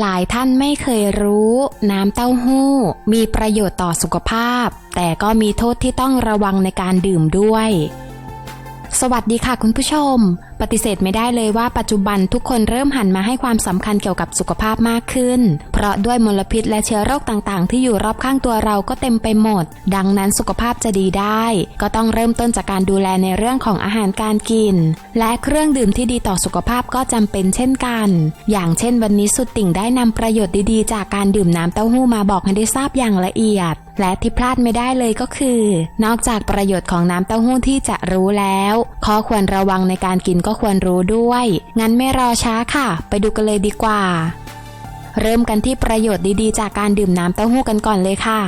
หลายท่านไม่เคยรู้ น้ำเต้าหู้ มีประโยชน์ต่อสุขภาพ แต่ก็มีโทษที่ต้องระวังในการดื่มด้วย สวัสดีค่ะคุณผู้ชมปฏิเสธไม่ได้เลยว่าปัจจุบันทุกคนเริ่มหันมาให้ความสำคัญเกี่ยวกับสุขภาพมากขึ้น เพราะด้วยมลพิษและเชื้อโรคต่างๆ ที่อยู่รอบข้างตัวเราก็เต็มไปหมด ดังนั้นสุขภาพจะดีได้ ก็ต้องเริ่มต้นจากการดูแลในเรื่องของอาหารการกิน และเครื่องดื่มที่ดีต่อสุขภาพก็จำเป็นเช่นกัน อย่างเช่นวันนี้สุดติ่งได้นำประโยชน์ดีๆ จากการดื่มน้ำเต้าหู้มาบอกให้ได้ทราบอย่างละเอียดและที่พลาดไม่ได้เลยก็คือ นอกจากประโยชน์ของน้ำเต้าหู้ที่จะรู้แล้ว ข้อควรระวังในการกินก็ควรรู้ด้วย งั้นไม่รอช้าค่ะ ไปดูกันเลยดีกว่า เริ่มกันที่ประโยชน์ดีๆ จากการดื่มน้ำเต้าหู้กันก่อนเลยค่ะ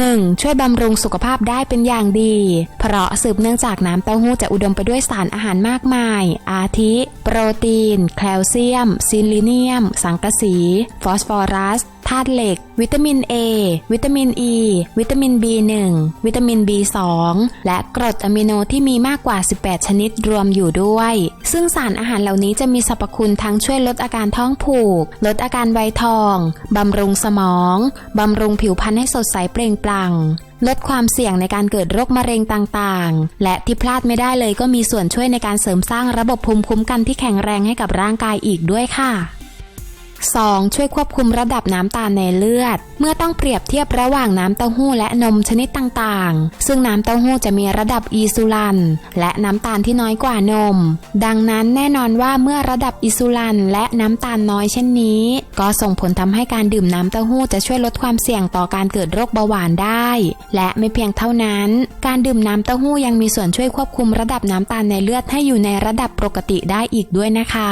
1. ช่วยบำรุงสุขภาพได้เป็นอย่างดี เพราะสืบเนื่องจากน้ำเต้าหู้จะอุดมไปด้วยสารอาหารมากมาย อาทิ โปรตีน แคลเซียม ซิลิเนียม สังกะสี ฟอสฟอรัสธาตุเหล็ก วิตามิน A วิตามิน E วิตามิน B1 วิตามิน B2 และกรดอะมิโนที่มีมากกว่า 18 ชนิดรวมอยู่ด้วย ซึ่งสารอาหารเหล่านี้จะมีสรรพคุณทั้งช่วยลดอาการท้องผูก ลดอาการไวทอง บำรุงสมอง บำรุงผิวพรรณให้สดใสเปล่งปลัง ลดความเสี่ยงในการเกิดโรคมะเร็งต่างๆ และที่พลาดไม่ได้เลยก็มีส่วนช่วยในการเสริมสร้างระบบภูมิคุ้มกันที่แข็งแรงให้กับร่างกายอีกด้วยค่ะ 2. ช่วยควบคุมระดับน้ำตาลในเลือด เมื่อต้องเปรียบเทียบระหว่างน้ำเต้าหู้และนมชนิดต่างๆ ซึ่งน้ำเต้าหู้จะมีระดับอีซูลัน และน้ำตาลที่น้อยกว่านม ดังนั้นแน่นอนว่าเมื่อระดับอิซูลันและน้ำตาลน้อยเช่นนี้ ก็ส่งผลทำให้การดื่มน้ำเต้าหู้จะช่วยลดความเสี่ยงต่อการเกิดโรคเบาหวานได้ และไม่เพียงเท่านั้น การดื่มน้ำเต้าหู้ยังมีส่วนช่วยควบคุมระดับน้ำตาลในเลือดให้อยู่ในระดับปกติได้อีกด้วยนะคะ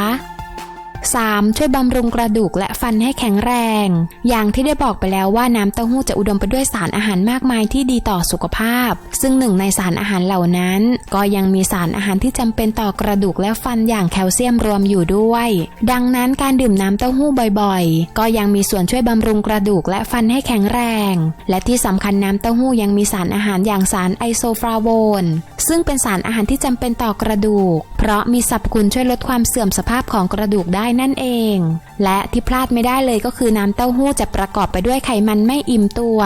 3. ช่วยบำรุงกระดูกและฟันให้แข็งแรง อย่างที่ได้บอกไปแล้วว่าน้ำเต้าหู้จะอุดมไปด้วยสารอาหารมากมายที่ดีต่อสุขภาพ ซึ่งหนึ่งในสารอาหารเหล่านั้น ก็ยังมีสารอาหารที่จำเป็นต่อกระดูกและฟันอย่างแคลเซียมรวมอยู่ด้วย ดังนั้นการดื่มน้ำเต้าหู้บ่อยๆ ก็ยังมีส่วนช่วยบำรุงกระดูกและฟันให้แข็งแรง และที่สำคัญน้ำเต้าหู้ยังมีสารอาหารอย่างสารไอโซฟลาโวนซึ่งเป็นสารอาหารที่จำเป็นต่อกระดูก เพราะมีสรรพคุณช่วยลดความเสื่อมสภาพของกระดูกได้นั่นเอง และที่พลาดไม่ได้เลยก็คือน้ำเต้าหู้จะประกอบไปด้วยไขมันไม่อิ่มตัว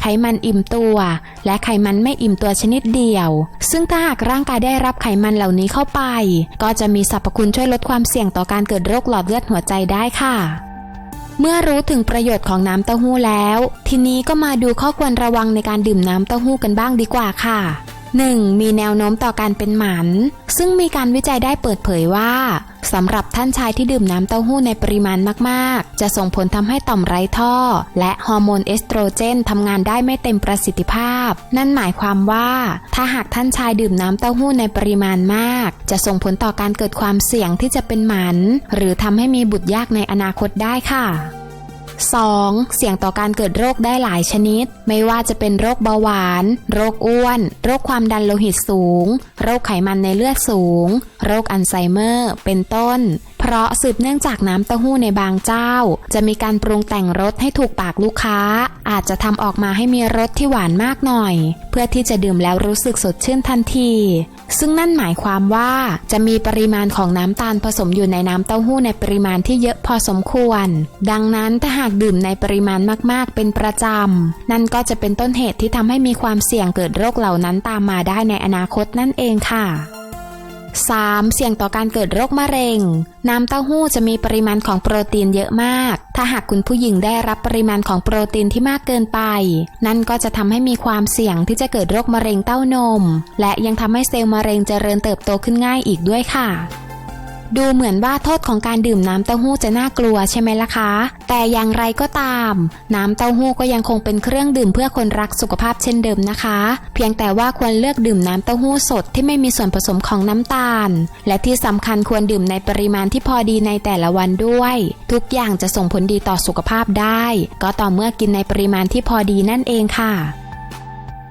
ไขมันอิ่มตัว และไขมันไม่อิ่มตัวชนิดเดียว ซึ่งถ้าหากร่างกายได้รับไขมันเหล่านี้เข้าไป ก็จะมีสรรพคุณช่วยลดความเสี่ยงต่อการเกิดโรคหลอดเลือดหัวใจได้ค่ะเมื่อรู้ถึงประโยชน์ของน้ำเต้าหู้แล้ว ทีนี้ก็มาดูข้อควรระวังในการดื่มน้ำเต้าหู้กันบ้างดีกว่าค่ะ 1. มีแนวโน้มต่อการเป็นหมัน ซึ่งมีการวิจัยได้เปิดเผยว่าสำหรับท่านชายที่ดื่มน้ำเต้าหู้ในปริมาณมาก ๆ จะส่งผลทำให้ต่อมไร้ท่อ และฮอร์โมนเอสโตรเจนทำงานได้ไม่เต็มประสิทธิภาพ นั่นหมายความว่า ถ้าหากท่านชายดื่มน้ำเต้าหู้ในปริมาณมาก จะส่งผลต่อการเกิดความเสี่ยงที่จะเป็นหมัน หรือทำให้มีบุตรยากในอนาคตได้ค่ะ 2. เสี่ยงต่อการเกิดโรคได้หลายชนิด ไม่ว่าจะเป็นโรคเบาหวาน โรคอ้วน โรคความดันโลหิตสูง โรคไขมันในเลือดสูง โรคอัลไซเมอร์ เป็นต้น เพราะสืบเนื่องจากน้ำเต้าหู้ในบางเจ้า จะมีการปรุงแต่งรสให้ถูกปากลูกค้า อาจจะทำออกมาให้มีรสที่หวานมากหน่อย เพื่อที่จะดื่มแล้วรู้สึกสดชื่นทันที ซึ่งนั่นหมายความว่าจะมีปริมาณของน้ำตาลผสมอยู่ในน้ำเต้าหู้ในปริมาณที่เยอะพอสมควร ดังนั้นถ้าหากดื่มในปริมาณมากๆ เป็นประจำ นั่นก็จะเป็นต้นเหตุที่ทำให้มีความเสี่ยงเกิดโรคเหล่านั้นตามมาได้ในอนาคตนั่นเองค่ะ 3. เสี่ยงต่อการเกิดโรคมะเร็ง น้ำเต้าหู้จะมีปริมาณของโปรตีนเยอะมาก ถ้าหากคุณผู้หญิงได้รับปริมาณของโปรตีนที่มากเกินไป นั่นก็จะทำให้มีความเสี่ยงที่จะเกิดโรคมะเร็งเต้านม และยังทำให้เซลล์มะเร็งเจริญเติบโตขึ้นง่ายอีกด้วยค่ะ ดูเหมือนว่าโทษของการดื่มน้ำเต้าหู้จะน่ากลัวใช่ไหมล่ะคะ แต่อย่างไรก็ตาม น้ำเต้าหู้ก็ยังคงเป็นเครื่องดื่มเพื่อคนรักสุขภาพเช่นเดิมนะคะ เพียงแต่ว่าควรเลือกดื่มน้ำเต้าหู้สดที่ไม่มีส่วนผสมของน้ำตาล และที่สำคัญควรดื่มในปริมาณที่พอดีในแต่ละวันด้วย ทุกอย่างจะส่งผลดีต่อสุขภาพได้ ก็ต่อเมื่อกินในปริมาณที่พอดีนั่นเองค่ะ